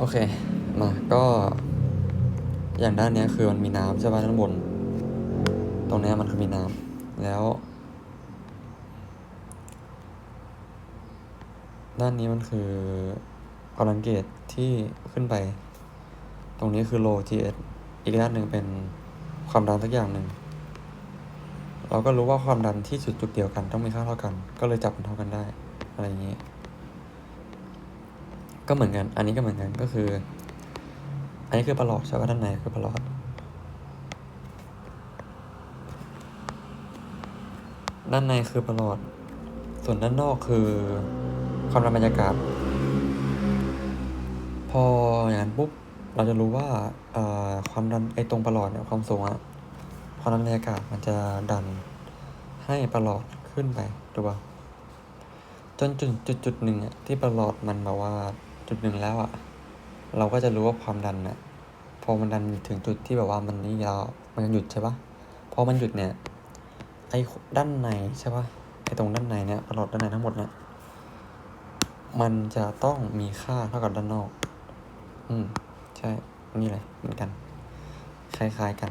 โอเค มาก็อย่างด้านเนี้ยคือมันมีน้ำใช่ป่ะด้านบน ตรงเนี้ยมันคือมีน้ำแล้ว ด้านนี้มันคือกำลังเกตที่ขึ้นไป ตรงนี้คือ low GS อีกด้านหนึ่งเป็นความดันสักอย่างหนึ่ง เราก็รู้ว่าความดันที่จุดจุดเดียวกันต้องมีค่าเท่ากัน ก็เลยจับมันเท่ากันได้ อะไรอย่างนี้ ก็เหมือนกัน อันนี้ก็เหมือนกันก็คือ อันนี้คือประหลอดใช่ป่ะด้านในคือประหลอด ด้านในคือประหลอด ส่วนด้านนอกคือความดันบรรยากาศ พออย่างนั้นปุ๊บเราจะรู้ว่าความดันไอ้ตรงประหลอดเนี่ยความสูงอะความดันบรรยากาศมันจะดันให้ประหลอดขึ้นไปถูกป่ะจนจุดจุดจุดหนึ่งอะที่ประหลอดมันแบบว่า จุดหนึ่งแล้วอะเราก็จะรู้ว่าความดันอะพอมันดันถึงจุดที่แบบว่ามันนี่แล้วมันหยุดใช่ปะพอมันหยุดเนี่ยไอ้ด้านในใช่ปะไอ้ตรงด้านในเนี่ยประหลอดด้านในทั้งหมดเนี่ยมันจะต้องมีค่าเท่ากับด้านนอก อืม ใช่ นี่เลยเหมือนกัน คล้ายๆกัน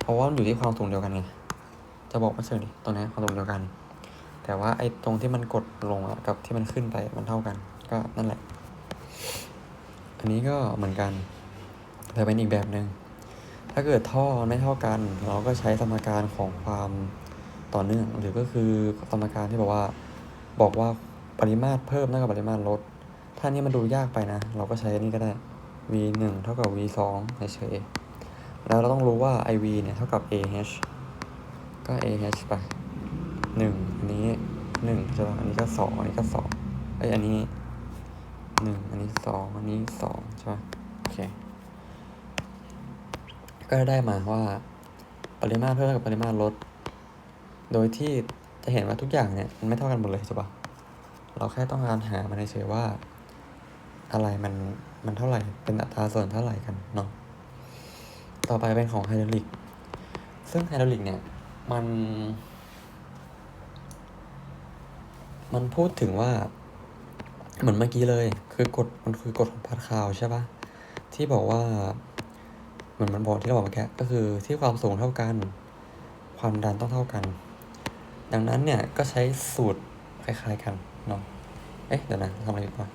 เพราะว่ามันอยู่ที่ความสูงเดียวกันไง จะบอกไม่เชิงดิตรงนี้ความสูงเดียวกัน แต่ว่าไอ้ตรงที่มันกดลงอะกับที่มันขึ้นไปมันเท่ากัน ก็นั่นแหละ อันนี้ก็เหมือนกันแต่เป็นอีกแบบหนึ่งถ้าเกิดท่อไม่เท่ากัน เราก็ใช้สมการของความต่อเนื่อง หรือก็คือสมการที่บอกว่าบอกว่าปริมาตรเพิ่มเท่ากับปริมาตรลด ถ้านี่มันดูยากไปนะ เราก็ใช้อันนี้ก็ได้ v หนึ่งเท่ากับ v สองเฉยๆแล้วเราต้องรู้ว่า iv เนี่ยเท่ากับ ah ก็ ah ไปหนึ่งอันนี้หนึ่งใช่ป่ะอันนี้ก็สองอันนี้ก็สองไออันนี้ หนึ่งอันนี้สองอันนี้สองใช่ป่ะโอเค ก็ได้มาว่าปริมาตรเพิ่มกับปริมาตรลด โดยที่จะเห็นว่าทุกอย่างเนี่ยมันไม่เท่ากันหมดเลยใช่ปะเราแค่ต้องการหามันเฉยว่า อะไรมันมันเท่าไหร่ เป็นอัตราส่วนเท่าไหร่กันเนาะ ต่อไปเป็นของไฮดรอลิก ซึ่งไฮดรอลิกเนี่ยมัน มันพูดถึงว่า เหมือนเมื่อกี้เลย คือกฎมันคือกฎของพาสคาลใช่ปะที่บอกว่าเหมือนมันบอกที่เราบอกเมื่อกี้ก็คือที่ความสูงเท่ากัน ความดันต้องเท่ากัน ดังนั้นเนี่ยก็ใช้สูตรคล้ายๆกันเนาะเอ๊ะเดี๋ยวนะทำอะไรผิดวะ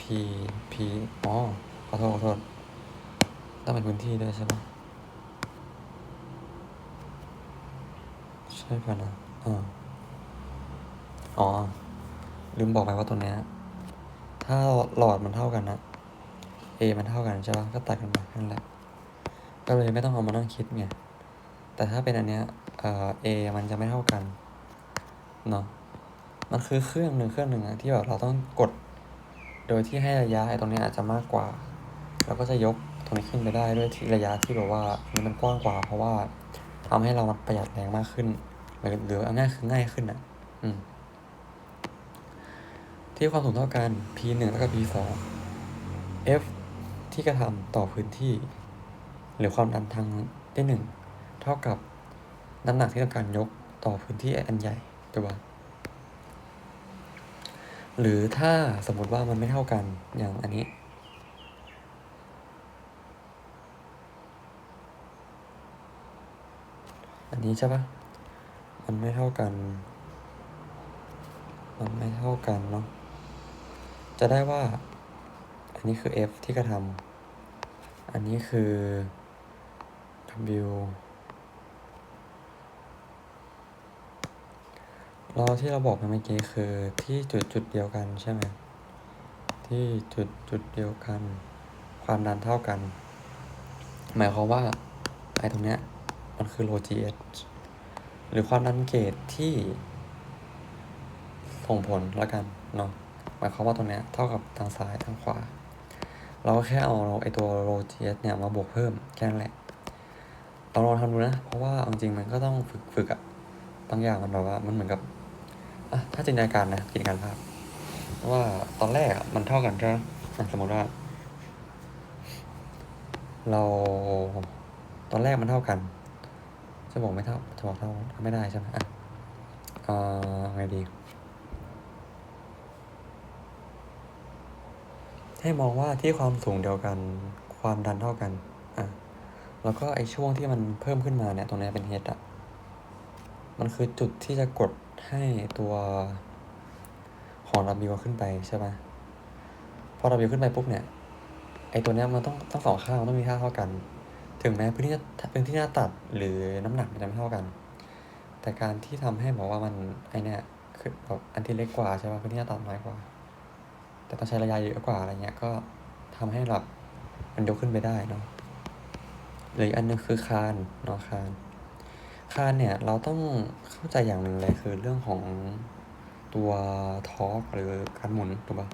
P P อ๋อขอโทษขอโทษต้องเป็นพื้นที่ด้วยใช่ปะใช่ป่ะนะอ่าอ๋อ ลืมบอกไปว่าตัวเนี้ย ถ้าหลอดมันเท่ากันนะ A มันเท่ากันใช่ปะก็ตัดกันไปนั่นแหละ ก็เลยไม่ต้องเอามานั่งคิดไง แต่ถ้าเป็นอันเนี้ยเอ่อ A มันจะไม่เท่ากันเนาะ มันคือเครื่องหนึ่งเครื่องหนึ่งอะที่แบบเราต้องกด โดยที่ให้ระยะไอ้ตรงเนี้ยอาจจะมากกว่าเราก็จะยกตรงนี้ขึ้นไปได้ด้วยที่ระยะที่แบบว่ามันกว้างกว่า เพราะว่าทำให้เรามันประหยัดแรงมากขึ้นหรือหรือเอาง่ายคือง่ายขึ้นอะอืม ที่ความสูงเท่ากัน p หนึ่งเท่ากับ p สอง f ที่กระทำต่อพื้นที่ หรือความดันทางที่หนึ่งเท่ากับน้ำหนักที่ต้องการยกต่อพื้นที่อันใหญ่ถูกปะหรือถ้าสมมติว่ามันไม่เท่ากันอย่างอันนี้ อันนี้ใช่ปะมันไม่เท่ากัน มันไม่เท่ากันเนาะ จะได้ว่า อันนี้คือ F ที่กระทำอันนี้คือ W เราที่เราบอกไปเมื่อกี้คือที่จุดจุดเดียวกันใช่ไหมที่จุดจุดเดียวกัน ความดันเท่ากัน หมายความว่าไอ้ตรงเนี้ยมันคือ low GH หรือความดันเกตที่ส่งผลแล้วกันเนาะ หมายความว่าตรงเนี้ยเท่ากับทางซ้ายทางขวา เราก็แค่เอาไอตัว low GH เนี่ยมาบวกเพิ่มแค่นั้นแหละลองลองทำดูนะ เพราะว่าเอาจริงๆมันก็ต้องฝึกฝึกอะบางอย่างมันแบบว่ามันเหมือนกับอะถ้าจินตนาการนะจินตนาการภาพว่าตอนแรกมันเท่ากันใช่ไหมสมมติว่า เราตอนแรกมันเท่ากันจะบอกไม่เท่าจะบอกเท่าไม่ได้ใช่ไหมอะเอ่อไงดี ให้มองว่าที่ความสูงเดียวกัน ความดันเท่ากันอะแล้วก็ไอ้ช่วงที่มันเพิ่มขึ้นมาเนี่ยตรงเนี้ยเป็น h อะมันคือจุดที่จะกดให้ตัวของ W ขึ้นไปใช่ไหมพอ W ขึ้นไปปุ๊บเนี่ยไอ้ตัวเนี้ยมันต้องทั้งสองข้างมันต้องมีค่าเท่ากัน ถึงแม้พื้นที่พื้นที่หน้าตัดหรือน้ำหนักมันจะไม่เท่ากัน แต่การที่ทำให้บอกว่ามันไอเนี่ยคือแบบอันที่เล็กกว่าใช่ป่ะพื้นที่หน้าตัดน้อยกว่า แต่ต้องใช้ระยะเยอะกว่าอะไรเงี้ยก็ทำให้แบบมันยกขึ้นไปได้เนาะหรืออันหนึงคือคานเนาะคานคานเนี่ยเราต้องเข้าใจอย่างหนึ่งเลยคือเรื่องของตัวทอร์กหรือการหมุนถูกปะ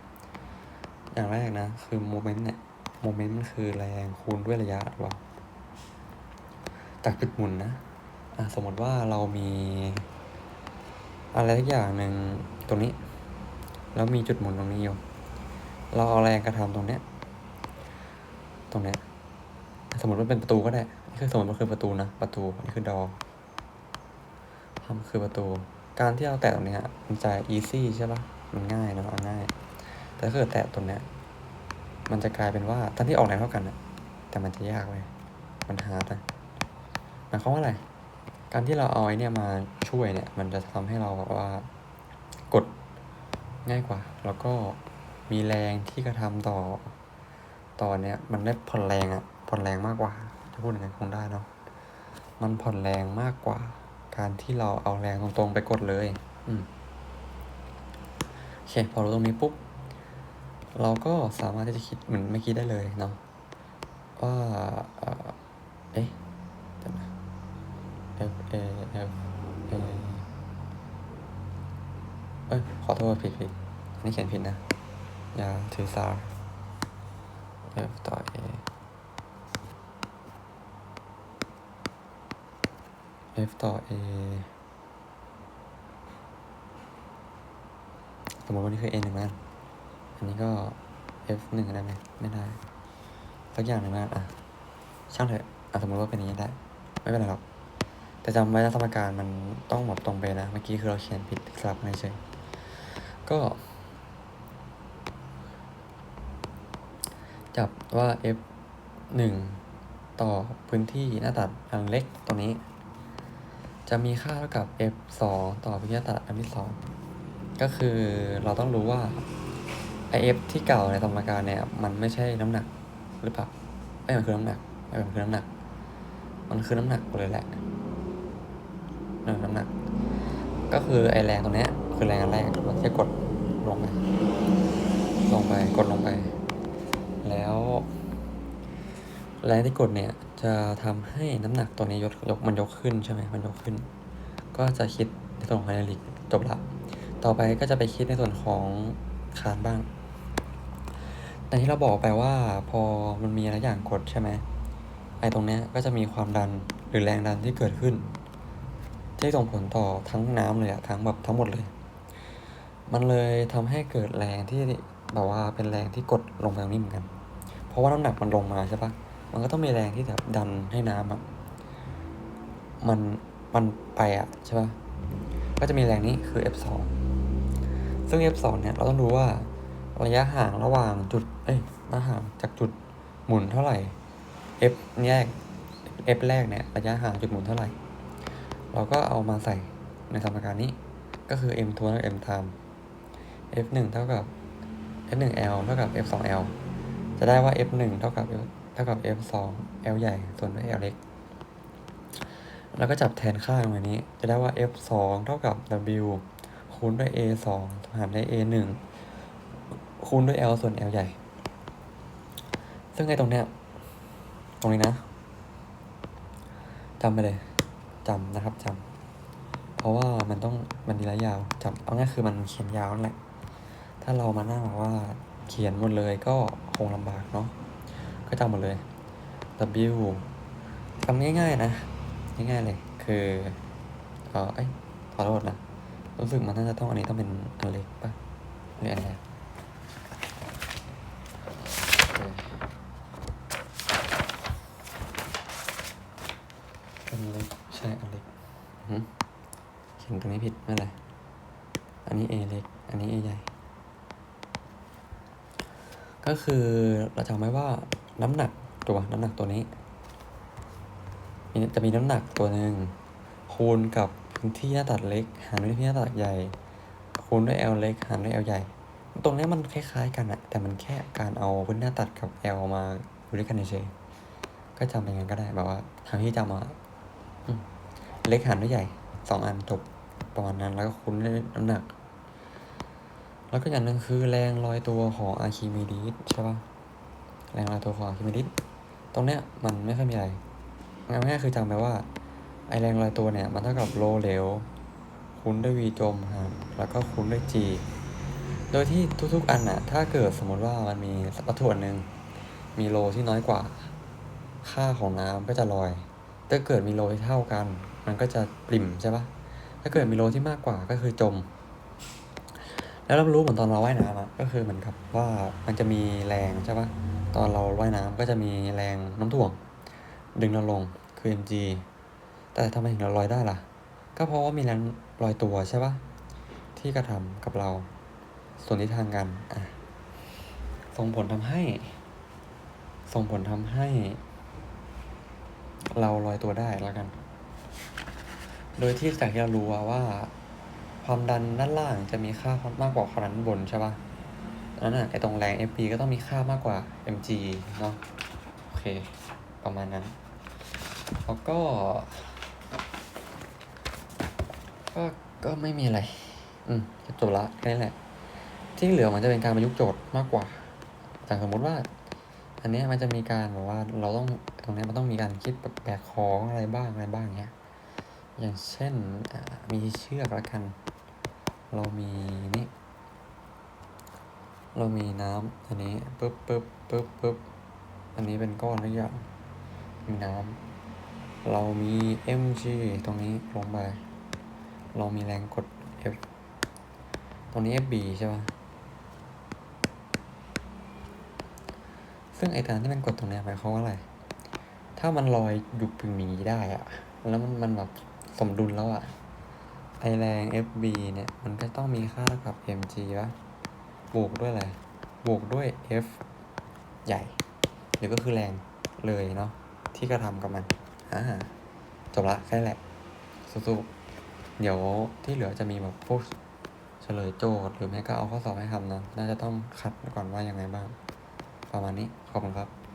อย่างแรกนะ คือโมเมนต์เนี่ยโมเมนต์มันคือแรงคูณด้วยระยะถูกปะจากจุดหมุนนะอะสมมติว่าเรามีอะไรสักอย่างหนึ่งตรงนี้ แล้วมีจุดหมุนตรงนี้อยู่ เราเอาแรงกระทำตรงเนี้ย ตรงเนี้ย สมมติว่าเป็นประตูก็ได้ นี่คือสมมติว่าคือประตูนะ ประตู นี่คือดอทำคือประตู การที่เราแตะตรงเนี้ยมันจะ easy ใช่ปะมันง่ายเนอะเอาง่าย แต่ถ้าเกิดแตะตรงเนี้ย มันจะกลายเป็นว่าทั้งที่ออกแรงเท่ากันนะแต่มันจะยากเลย มันฮาร์ดนะหมายความว่าอะไร การที่เราเอาไอ้เนี่ยมาช่วยเนี่ย มันจะทำให้เราแบบว่ากดง่ายกว่า แล้วก็ มีแรงที่กระทำต่อ ต่อเนี้ยมันได้ผ่อนแรงอะผ่อนแรงมากกว่าจะพูดยังไงคงได้เนาะมันผ่อนแรงมากกว่า การที่เราเอาแรงตรงๆไปกดเลย อืมโอเคพอรู้ตรงนี้ปุ๊บเราก็สามารถที่จะคิดเหมือนเมื่อกี้ได้เลยเนาะว่า เอ่อเอ๊ะเดี๋ยวนะ F A F A เอ้ยขอโทษผิดผิดอันนี่เขียนผิดนะ อย่าถือสา F ต่อ A F ต่อ A สมมติว่านี่คือ A หนึ่งนะอันนี้ก็ F หนึ่งได้ไหมไม่ได้ สักอย่างหนึ่งนะอะ ช่างเถอะอะสมมติว่าเป็นอย่างนี้ได้ ไม่เป็นไรหรอก แต่จำไว้นะสมการมันต้องแบบตรงไปนะ เมื่อกี้คือเราเขียนผิดสลับกันเฉยก็ จับ ว่า f หนึ่งต่อพื้นที่หน้าตัดอันเล็กตรงนี้ จะมีค่าเท่ากับ f สองต่อพื้นที่หน้าตัดอันที่สองก็คือเราต้องรู้ว่าไอ f ที่เก่าในสมการเนี่ยมันไม่ใช่น้ำหนักหรือเปล่าไม่มันคือน้ำหนักไม่มันคือน้ำหนัก มันคือน้ำหนักเลยแหละน,น้ำหนัก ก็คือไอแรงตรงนี้คือแรงอันแรกมันจะกดลงไปลงไปกดลงไป แล้วแรงที่กดเนี่ยจะทำให้น้ำหนักตัวนี้ยกยกมันยกขึ้นใช่ไหมมันยกขึ้น ก็จะคิดในส่วนของไฮดรอลิกจบละต่อไปก็จะไปคิดในส่วนของคานบ้างแต่ที่เราบอกไปว่าพอมันมีอะไรอย่างกดใช่ไหมไอ้ตรงเนี้ยก็จะมีความดันหรือแรงดันที่เกิดขึ้น ที่ส่งผลต่อทั้งน้ำเลยอะทั้งแบบทั้งหมดเลย มันเลยทำให้เกิดแรงที่แบบว่าเป็นแรงที่กดลงไปตรงนี้เหมือนกัน ราะว่าน้ำหนักมันลงมาใช่ปะมันก็ต้องมีแรงที่แบบดันให้น้ำอะมันมันไปอะใช่ปะก็จะมีแรงนี้คือ F2 ซึ่ง F2 เนี่ยเราต้องดูว่าระยะห่างระหว่างจุด เอ้ยระยะห่างจากจุดหมุนเท่าไหร่ F แยก F แรกเนี่ยระยะห่างจุดหมุนเท่าไหร่ เราก็เอามาใส่ในสมการนี้ ก็คือ m ทวนกับ m time f 1เท่ากับ f 1 l เท่ากับ f 2 l จะได้ว่า f 1เท่ากับเท่ากับ f 2 l ใหญ่ส่วนด้วย l เล็ก แล้วก็จับแทนค่าตรงนี้ จะได้ว่า f 2เท่ากับ w คูณด้วย a 2หารด้วย a 1คูณด้วย l ส่วน l ใหญ่ ซึ่งไอ้ตรงเนี้ย ตรงนี้นะจำไปเลยจำนะครับจำเพราะว่ามันต้องมันดีละยาวจำเอาง่ายคือมันเขียนยาวนั่นแหละ ถ้าเรามานั่งแบบว่า เขียนหมดเลยก็คงลำบากเนาะก็จำหมดเลย W จำง่ายๆนะ ง่ายๆเลย คือเออเอ้ยขอโทษนะรู้สึกมันน่าจะต้องอันนี้ต้องเป็นอันเล็กปะหรืออันใหญ่เอออันเล็กใช่อันเล็กเขียนตรงนี้ผิดไม่เป็นไรอันนี้ A เล็ก อันนี้ A ใหญ่ ก็คือเราจำไว้ว่าน้ำหนักตัวน้ำหนักตัวนี้มีจะมีน้ำหนักตัวหนึ่งคูณกับพื้นที่หน้าตัดเล็ก หารด้วยพื้นที่หน้าตัดใหญ่ คูณด้วย L เล็ก หารด้วย L ใหญ่ ตรงนี้มันคล้ายๆ กันอะแต่มันแค่การเอาพื้นหน้าตัดกับ L มาอยู่ด้วยกันเฉยก็จำเป็นงั้นก็ได้แบบว่าทางที่จำมาอืมเล็กหารด้วยใหญ่สองอันจบประมาณนั้นแล้วก็คูณด้วยน้ำหนัก แล้วก็อย่างหนึ่งคือแรงลอยตัวของอะคิมิดีสใช่ปะแรงลอยตัวของอะคิมิดีสตรงเนี้ยมันไม่ค่อยมีอะไรง่ายๆคือจำไปว่าไอแรงลอยตัวเนี่ยมันเท่ากับโลเหลวคูณด้วย v จมหารแล้วก็คูณด้วย g โดยที่ทุกๆอันน่ะถ้าเกิดสมมติว่ามันมีวัตถุอันหนึ่งมีโลที่น้อยกว่า ค่าของน้ำก็จะลอย ถ้าเกิดมีโลที่เท่ากัน มันก็จะปริ่มใช่ปะถ้าเกิดมีโลที่มากกว่าก็คือจม แล้วเรารู้เหมือนตอนเราว่ายน้ำอะก็คือเหมือนกับว่ามันจะมีแรงใช่ปะตอนเราว่ายน้ำก็จะมีแรงน้ำถ่วง ดึงเราลงคือ mg แต่ทำไมถึงเราลอยได้ล่ะ ก็เพราะว่ามีแรงลอยตัวใช่ปะที่กระทำกับเรา ส่วนทิศทางกันอะส่งผลทำให้ ส่งผลทำให้ เราลอยตัวได้แล้วกัน โดยที่จากที่เรารู้ว่า ความดันด้านล่างจะมีค่ามากกว่าความดันบนใช่ปะนั้นอะไอตรงแรง FP ก็ต้องมีค่ามากกว่า mg เนาะโอเค ประมาณนั้น แล้วก็ ก็ ก็ไม่มีอะไร อืมจบละแค่นี้แหละ ที่เหลือมันจะเป็นการประยุกต์โจทย์มากกว่าอย่างสมมุติว่า อันนี้มันจะมีการแบบว่าเราต้องตรงนี้มันต้องมีการคิดแบบแบกของอะไรบ้างอะไรบ้างเงี้ย อย่างเช่นมีเชือกละกัน เรามีนี่ เรามีน้ำอันนี้ปึ๊บปึ๊บปึ๊บปึ๊บอันนี้เป็นก้อนทุกอย่างมีน้ำเรามี mg ตรงนี้ลงไป เรามีแรงกด F ตรงนี้ FB ใช่ปะซึ่งไอ้การที่มันกดตรงเนี้ยหมายความว่าอะไร ถ้ามันลอยอยู่พึงหนีได้อะแล้วมันมันแบบสมดุลแล้วอะ ไอแรง FB เนี่ย มันก็ต้องมีค่าเท่ากับ mg ปะบวกด้วยอะไร บวกด้วย F ใหญ่ หรือก็คือแรงเลยเนาะ ที่กระทำกับมัน อ่า จบละ แค่แหละ สู้ๆ เดี๋ยวที่เหลือจะมีแบบพวกเฉลยโจทย์ หรือไม่ก็เอาข้อสอบให้ทำนะ น่าจะต้องคัดก่อนว่ายังไงบ้าง ประมาณนี้ ขอบคุณครับ